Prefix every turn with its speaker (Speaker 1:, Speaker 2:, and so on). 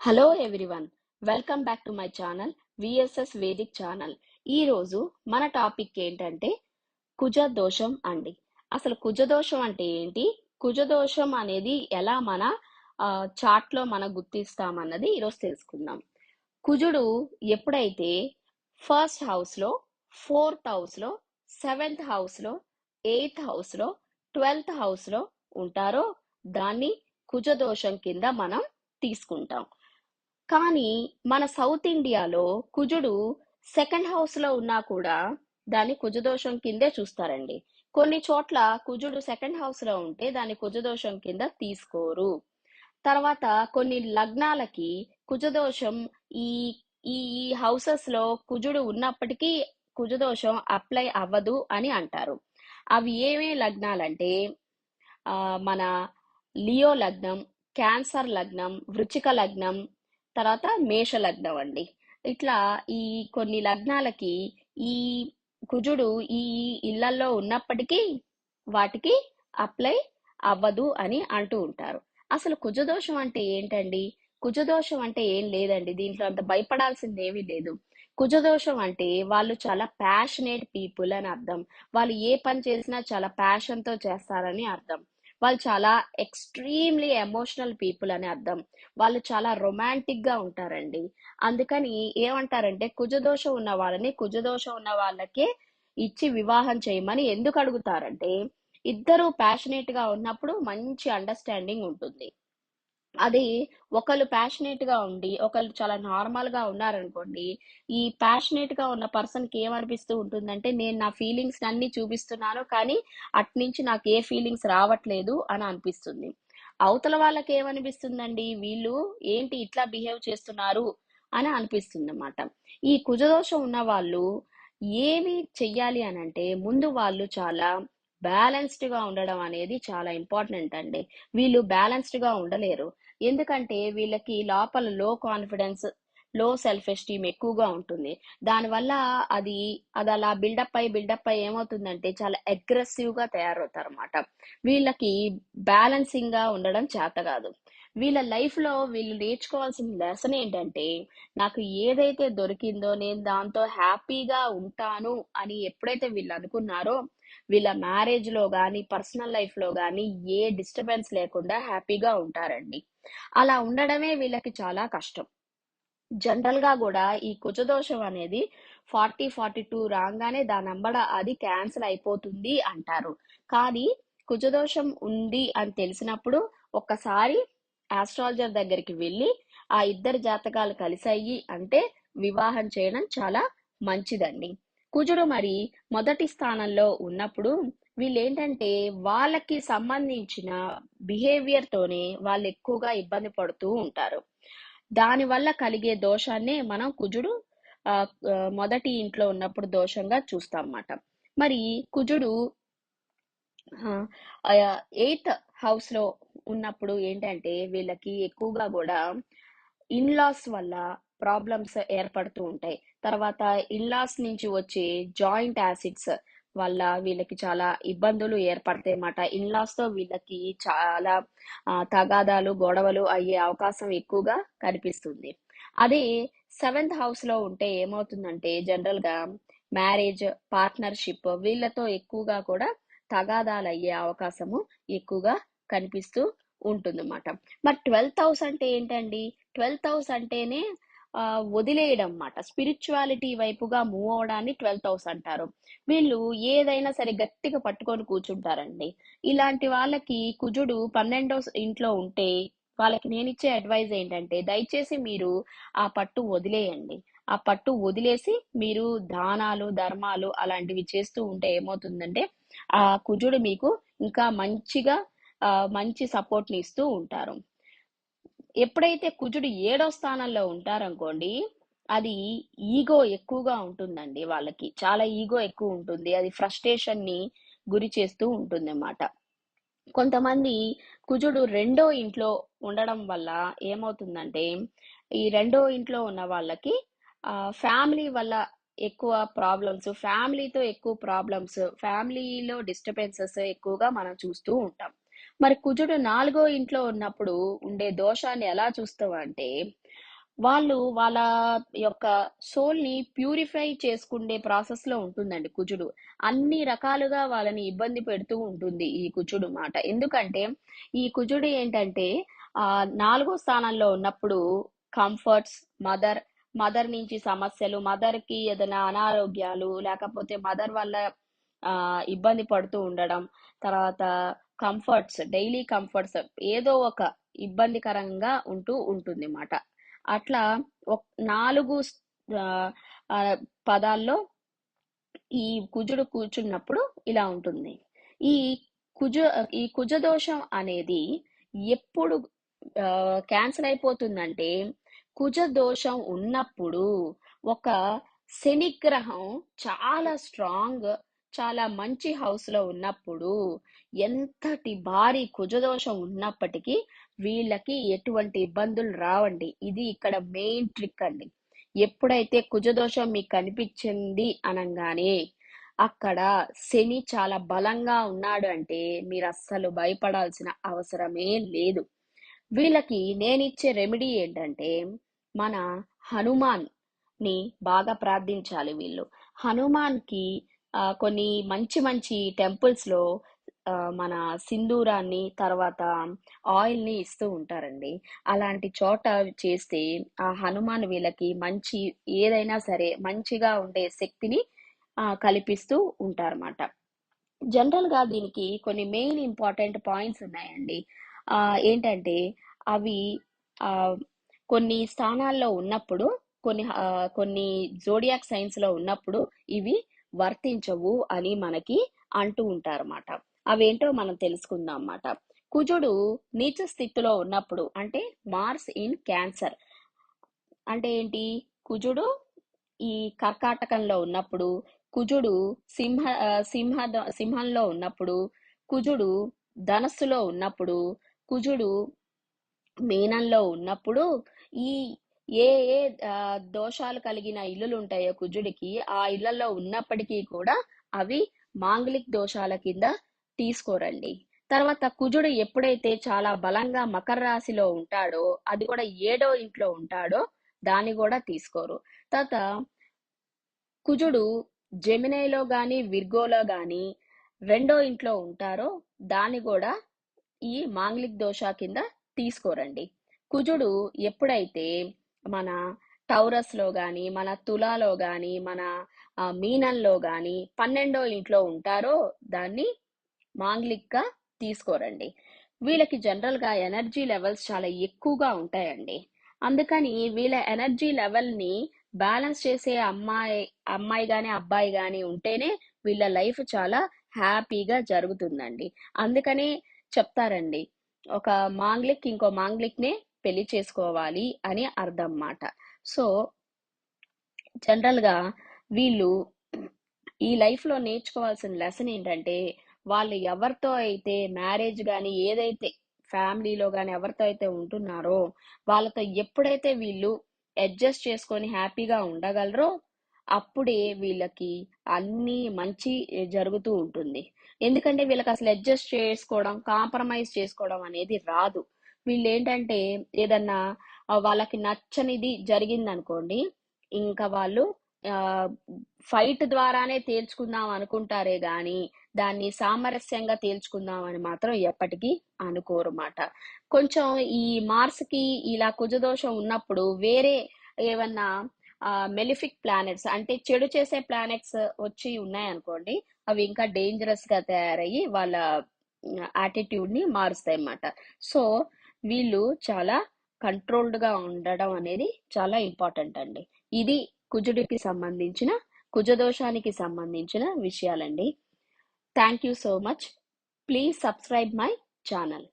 Speaker 1: Hello everyone welcome back to my channel VSS Vedic channel ఈరోజు మన topic ఏంటంటే కుజ దోషం అండి. అసలు కుజ దోషం అంటే ఏంటి? కుజ దోషం అనేది ఎలా మన చాట్లో మనం గుర్తిస్తామన్నది ఈరోజు తెలుసుకుందాం. కుజుడు ఎప్పుడైతే ఫస్ట్ హౌస్లో ఫోర్త్ హౌస్లో సెవెంత్ హౌస్లో ఎయిత్ హౌస్లో ట్వెల్త్ హౌస్లో ఉంటారో దాన్ని కుజ దోషం కింద మనం తీసుకుంటాం. కానీ మన సౌత్ ఇండియాలో కుజుడు సెకండ్ హౌస్లో ఉన్నా కూడా దాన్ని కుజదోషం కిందే చూస్తారండి. కొన్ని చోట్ల కుజుడు సెకండ్ హౌస్లో ఉంటే దాన్ని కుజదోషం కింద తీసుకోరు. తర్వాత కొన్ని లగ్నాలకి కుజదోషం ఈ ఈ హౌసెస్లో కుజుడు ఉన్నప్పటికీ కుజదోషం అప్లై అవ్వదు అని అంటారు. అవి ఏమే లగ్నాలంటే ఆ, మన లియో లగ్నం క్యాన్సర్ లగ్నం వృచ్చిక లగ్నం తర్వాత మేష లగ్నం అండి ఇట్లా ఈ కొన్ని లగ్నాలకి ఈ కుజుడు ఈ ఇళ్ళలో ఉన్నప్పటికీ వాటికి అప్లై అవ్వదు అని అంటూ ఉంటారు. అసలు కుజదోషం అంటే ఏంటండి? కుజదోషం అంటే ఏం లేదండి. దీంట్లో అంత భయపడాల్సింది ఏమీ లేదు. కుజదోషం అంటే వాళ్ళు చాలా ప్యాషనేట్ పీపుల్ అని అర్థం. వాళ్ళు ఏ పని చేసినా చాలా ప్యాషన్తో చేస్తారని అర్థం. వాళ్ళు చాలా ఎక్స్ట్రీమ్లీ ఎమోషనల్ పీపుల్ అని అర్థం. వాళ్ళు చాలా రొమాంటిక్గా ఉంటారండి. అందుకని ఏమంటారంటే కుజదోషం ఉన్న వాళ్ళని కుజదోషం ఉన్న వాళ్ళకే ఇచ్చి వివాహం చేయమని ఎందుకు అడుగుతారంటే ఇద్దరు ప్యాషనేట్గా ఉన్నప్పుడు మంచి అండర్స్టాండింగ్ ఉంటుంది. అది ఒకళ్ళు ప్యాషనేట్గా ఉండి ఒకళ్ళు చాలా నార్మల్గా ఉన్నారనుకోండి ఈ ప్యాషనేట్గా ఉన్న పర్సన్కి ఏమనిపిస్తూ ఉంటుందంటే నేను నా ఫీలింగ్స్ అన్ని చూపిస్తున్నాను కానీ అట్నుంచి నాకు ఏ ఫీలింగ్స్ రావట్లేదు అని అనిపిస్తుంది. అవతల వాళ్ళకి ఏమనిపిస్తుందండి? వీళ్ళు ఏంటి ఇట్లా బిహేవ్ చేస్తున్నారు? అని అనిపిస్తుంది అన్నమాట ఈ కుజదోషం ఉన్న వాళ్ళు ఏమి చెయ్యాలి అని అంటే ముందు వాళ్ళు చాలా బ్యాలెన్స్డ్గా ఉండడం అనేది చాలా ఇంపార్టెంట్ అండి. వీళ్ళు బ్యాలెన్స్డ్గా ఉండలేరు. ఎందుకంటే వీళ్ళకి లోపల లో కాన్ఫిడెన్స్లో సెల్ఫ్ ఎస్టీమ్ ఎక్కువగా ఉంటుంది. దానివల్ల అది అది అలా బిల్డప్ అయి బిల్డప్ అయి ఏమవుతుందంటే చాలా అగ్రెసివ్గా తయారవుతారు అనమాట వీళ్ళకి బ్యాలెన్సింగ్గా ఉండడం చేత కాదు. వీళ్ళ లైఫ్లో వీళ్ళు నేర్చుకోవాల్సిన లెసన్ ఏంటంటే నాకు ఏదైతే దొరికిందో నేను దాంతో హ్యాపీగా ఉంటాను అని ఎప్పుడైతే వీళ్ళు అనుకున్నారో వీళ్ళ మ్యారేజ్లో కానీ పర్సనల్ లైఫ్లో కానీ ఏ డిస్టర్బెన్స్ లేకుండా హ్యాపీగా ఉంటారండి. అలా ఉండడమే వీళ్ళకి చాలా కష్టం. జనరల్గా కూడా ఈ కుజదోషం అనేది ఫార్టీ ఫార్టీ టూ రాగానే దాని అంబడ అది క్యాన్సిల్ అయిపోతుంది అంటారు. కానీ కుజదోషం ఉంది అని తెలిసినప్పుడు ఒక్కసారి ఆస్ట్రాలజర్ దగ్గరికి వెళ్ళి ఆ ఇద్దరు జాతకాలు కలిసాయి అంటే వివాహం చేయడం చాలా మంచిదండి. కుజుడు మరి మొదటి స్థానంలో ఉన్నప్పుడు వీళ్ళేంటంటే వాళ్ళకి సంబంధించిన బిహేవియర్ తోనే వాళ్ళు ఎక్కువగా ఇబ్బంది పడుతూ ఉంటారు. దానివల్ల కలిగే దోషాన్నే మనం కుజుడు మొదటి ఇంట్లో ఉన్నప్పుడు దోషంగా చూస్తాం అన్నమాట మరి కుజుడు ఎయిత్ హౌస్లో ఉన్నప్పుడు ఏంటంటే వీళ్ళకి ఎక్కువగా కూడా ఇన్లాస్ వల్ల ప్రాబ్లమ్స్ ఏర్పడుతూ ఉంటాయి. తర్వాత ఇన్లాస్ నుంచి వచ్చే జాయింట్ యాసిడ్స్ వల్ల వీళ్ళకి చాలా ఇబ్బందులు ఏర్పడతాయి అన్నమాట. ఇన్లాస్తో వీళ్ళకి చాలా తగాదాలు గొడవలు అయ్యే అవకాశం ఎక్కువగా కనిపిస్తుంది. అదే సెవెంత్ హౌస్లో ఉంటే ఏమవుతుందంటే జనరల్గా మ్యారేజ్ పార్ట్నర్షిప్ వీళ్ళతో ఎక్కువగా కూడా తగాదాలు అయ్యే అవకాశము ఎక్కువగా కనిపిస్తూ ఉంటుందన్నమాట. మరి ట్వెల్త్ హౌస్ అంటే ఏంటండి? ట్వెల్త్ హౌస్ అంటేనే వదిలేయడం అన్నమాట స్పిరిచువాలిటీ వైపుగా మూవ్ అవడాన్ని ట్వెల్త్ హౌస్ అంటారు. వీళ్ళు ఏదైనా సరే గట్టిగా పట్టుకొని కూర్చుంటారండి. ఇలాంటి వాళ్ళకి కుజుడు పన్నెండో ఇంట్లో ఉంటే వాళ్ళకి నేను ఇచ్చే అడ్వైజ్ ఏంటంటే దయచేసి మీరు ఆ పట్టు వదిలేయండి. ఆ పట్టు వదిలేసి మీరు దానాలు ధర్మాలు అలాంటివి చేస్తూ ఉంటే ఏమవుతుందంటే ఆ కుజుడు మీకు ఇంకా మంచిగా మంచి సపోర్ట్ని ఇస్తూ ఉంటారు. ఎప్పుడైతే కుజుడు ఏడో స్థానంలో ఉంటారనుకోండి అది ఈగో ఎక్కువగా ఉంటుందండి వాళ్ళకి. చాలా ఈగో ఎక్కువ ఉంటుంది. అది ఫ్రస్ట్రేషన్ని గురి చేస్తూ ఉంటుంది అన్నమాట కొంతమంది కుజుడు రెండో ఇంట్లో ఉండడం వల్ల ఏమవుతుందంటే ఈ రెండో ఇంట్లో ఉన్న వాళ్ళకి ఆ ఫ్యామిలీ వల్ల ఎక్కువ ప్రాబ్లమ్స్ ఫ్యామిలీతో ఎక్కువ ప్రాబ్లమ్స్ ఫ్యామిలీలో డిస్టర్బెన్సెస్ ఎక్కువగా మనం చూస్తూ ఉంటాం. మరి కుజుడు నాలుగో ఇంట్లో ఉన్నప్పుడు ఉండే దోషాన్ని ఎలా చూస్తాం అంటే వాళ్ళు వాళ్ళ యొక్క సోల్ని ప్యూరిఫై చేసుకునే ప్రాసెస్లో ఉంటుందండి కుజుడు. అన్ని రకాలుగా వాళ్ళని ఇబ్బంది పెడుతూ ఉంటుంది ఈ కుజుడు మాట. ఎందుకంటే ఈ కుజుడు ఏంటంటే ఆ నాలుగో స్థానంలో ఉన్నప్పుడు కంఫర్ట్స్ మదర్ మదర్ నుంచి సమస్యలు మదర్కి ఏదైనా అనారోగ్యాలు లేకపోతే మదర్ వల్ల ఆ ఇబ్బంది పడుతూ ఉండడం తర్వాత కంఫర్ట్స్ డైలీ కంఫర్ట్స్ ఏదో ఒక ఇబ్బందికరంగా ఉంటూ ఉంటుంది అన్నమాట అట్లా నాలుగు పదాల్లో ఈ కుజుడు కూర్చున్నప్పుడు ఇలా ఉంటుంది. ఈ కుజ ఈ కుజదోషం అనేది ఎప్పుడు క్యాన్సిల్ అయిపోతుందంటే కుజదోషం ఉన్నప్పుడు ఒక శనిగ్రహం చాలా స్ట్రాంగ్ చాలా మంచి హౌస్లో ఉన్నప్పుడు ఎంతటి భారీ కుజదోషం ఉన్నప్పటికీ వీళ్ళకి ఎటువంటి ఇబ్బందులు రావండి. ఇది ఇక్కడ మెయిన్ ట్రిక్ అండి. ఎప్పుడైతే కుజదోషం మీకు కనిపించింది అనగానే అక్కడ శని చాలా బలంగా ఉన్నాడు అంటే మీరు అస్సలు భయపడాల్సిన అవసరమే లేదు. వీళ్ళకి నేనిచ్చే రెమెడీ ఏంటంటే మన హనుమాన్ని బాగా ప్రార్థించాలి వీళ్ళు. హనుమాన్కి కొన్ని మంచి మంచి టెంపుల్స్లో మన సింధూరాన్ని తర్వాత ఆయిల్ని ఇస్తూ ఉంటారండి. అలాంటి చోట చేస్తే ఆ హనుమాన్ వీళ్ళకి మంచి ఏదైనా సరే మంచిగా ఉండే శక్తిని కల్పిస్తూ ఉంటారన్నమాట. జనరల్గా దీనికి కొన్ని మెయిన్ ఇంపార్టెంట్ పాయింట్స్ ఉన్నాయండి. ఏంటంటే అవి కొన్ని స్థానాల్లో ఉన్నప్పుడు కొన్ని కొన్ని జోడియాక్ సైన్స్లో ఉన్నప్పుడు ఇవి వర్తించవు అని మనకి అంటూ ఉంటారన్నమాట. అవేంటో మనం తెలుసుకుందాం అన్నమాట. కుజుడు నీచ స్థితిలో ఉన్నప్పుడు అంటే మార్స్ ఇన్ క్యాన్సర్. అంటే ఏంటి? కుజుడు ఈ కర్కాటకంలో ఉన్నప్పుడు కుజుడు సింహ సింహ సింహంలో ఉన్నప్పుడు కుజుడు ధనస్సులో ఉన్నప్పుడు కుజుడు మీనంలో ఉన్నప్పుడు ఈ ఏ ఏ దోషాలు కలిగిన ఇల్లులు ఉంటాయో కుజుడికి ఆ ఇళ్ళలో ఉన్నప్పటికీ కూడా అవి మాంగలిక్ దోషాల కింద తీసుకోరండి. తర్వాత కుజుడు ఎప్పుడైతే చాలా బలంగా మకర రాశిలో ఉంటాడో అది కూడా ఏడో ఇంట్లో ఉంటాడో దాన్ని కూడా తీసుకోరు. తర్వాత కుజుడు జెమినైలో గాని విర్గోలో గాని రెండో ఇంట్లో ఉంటారో దాన్ని కూడా ఈ మాంగలిక్ దోష కింద తీసుకోరండి. కుజుడు ఎప్పుడైతే మన టౌరస్లో గాని మన తులాలో గాని మన మీనంలో గాని పన్నెండో ఇంట్లో ఉంటారో దాన్ని మాంగ్లిక్గా తీసుకోరండి. వీళ్ళకి జనరల్గా ఎనర్జీ లెవెల్స్ చాలా ఎక్కువగా ఉంటాయండి. అందుకని వీళ్ళ ఎనర్జీ లెవెల్ని బ్యాలెన్స్ చేసే అమ్మాయి అమ్మాయి గాని అబ్బాయి గాని ఉంటేనే వీళ్ళ లైఫ్ చాలా హ్యాపీగా జరుగుతుందండి. అందుకనే చెప్తారండి. ఒక మాంగ్లిక్ ఇంకో మాంగ్లిక్ నే పెళ్ళి చేసుకోవాలి అని అర్థం మాట సో జనరల్గా వీళ్ళు ఈ లైఫ్లో నేర్చుకోవాల్సిన లెసన్ ఏంటంటే వాళ్ళు ఎవరితో అయితే మ్యారేజ్ కానీ ఏదైతే ఫ్యామిలీలో కానీ ఎవరితో అయితే ఉంటున్నారో వాళ్ళతో ఎప్పుడైతే వీళ్ళు అడ్జస్ట్ చేసుకొని హ్యాపీగా ఉండగలరో అప్పుడే వీళ్ళకి అన్ని మంచి జరుగుతూ ఉంటుంది. ఎందుకంటే వీళ్ళకి అసలు అడ్జస్ట్ చేసుకోవడం కాంప్రమైజ్ చేసుకోవడం అనేది రాదు. వీళ్ళు ఏంటంటే ఏదన్నా వాళ్ళకి నచ్చనిది జరిగిందనుకోండి ఇంకా వాళ్ళు ఫైట్ ద్వారానే తేల్చుకుందాం అనుకుంటారే గాని దాన్ని సామరస్యంగా తేల్చుకుందాం అని మాత్రం ఎప్పటికీ అనుకోరు మాట. కొంచెం ఈ మార్స్కి ఇలా కుజదోషం ఉన్నప్పుడు వేరే ఏమన్నా మెలిఫిక్ ప్లానెట్స్ అంటే చెడు చేసే ప్లానెట్స్ వచ్చి ఉన్నాయనుకోండి అవి ఇంకా డేంజరస్గా తయారయ్యి వాళ్ళ యాటిట్యూడ్ని మారుస్తాయి అన్నమాట సో వీళ్ళు చాలా కంట్రోల్డ్గా ఉండడం అనేది చాలా ఇంపార్టెంట్ అండి. ఇది కుజుడికి సంబంధించిన కుజదోషానికి సంబంధించిన విషయాలండి. Thank you so much please subscribe my channel